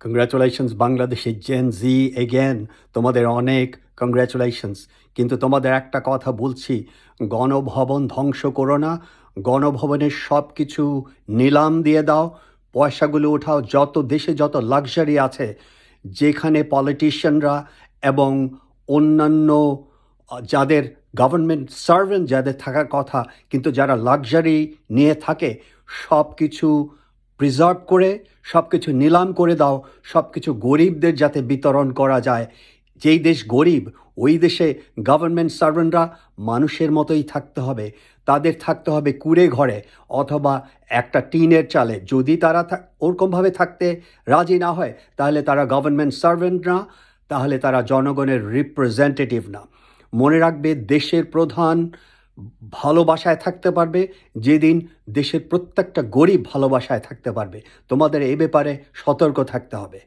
Congratulations বাংলাদেশের gen জি again তোমাদের অনেক কংগ্রাচুলেশনস কিন্তু তোমাদের একটা কথা বলছি, গণভবন ধ্বংস করো না, গণভবনের সব কিছু নিলাম দিয়ে দাও, পয়সাগুলো উঠাও, যত দেশে যত লাক্সারি আছে, যেখানে পলিটিশিয়ানরা এবং অন্যান্য যাদের গভর্নমেন্ট সার্ভেন্ট যাদের থাকার কথা, কিন্তু যারা লাক্সারি নিয়ে থাকে সব কিছু প্রিজার্ভ করে সব কিছু নিলাম করে দাও সব কিছু গরিবদের যাতে বিতরণ করা যায়। যেই দেশ গরিব, ওই দেশে গভর্নমেন্ট সার্ভেন্টরা মানুষের মতোই থাকতে হবে। তাদের থাকতে হবে কুড়ে ঘরে অথবা একটা টিনের চালে। যদি তারা ওরকমভাবে থাকতে রাজি না হয়, তাহলে তারা গভর্নমেন্ট সার্ভেন্ট না, তাহলে তারা জনগণের রিপ্রেজেন্টেটিভ না। মনে রাখবে দেশের প্রধান ভালোবাসায় থাকতে পারবে, যেদিন দেশের প্রত্যেকটা গরিব ভালোবাসায় থাকতে পারবে। তোমাদের এ ব্যাপারে সতর্ক থাকতে হবে।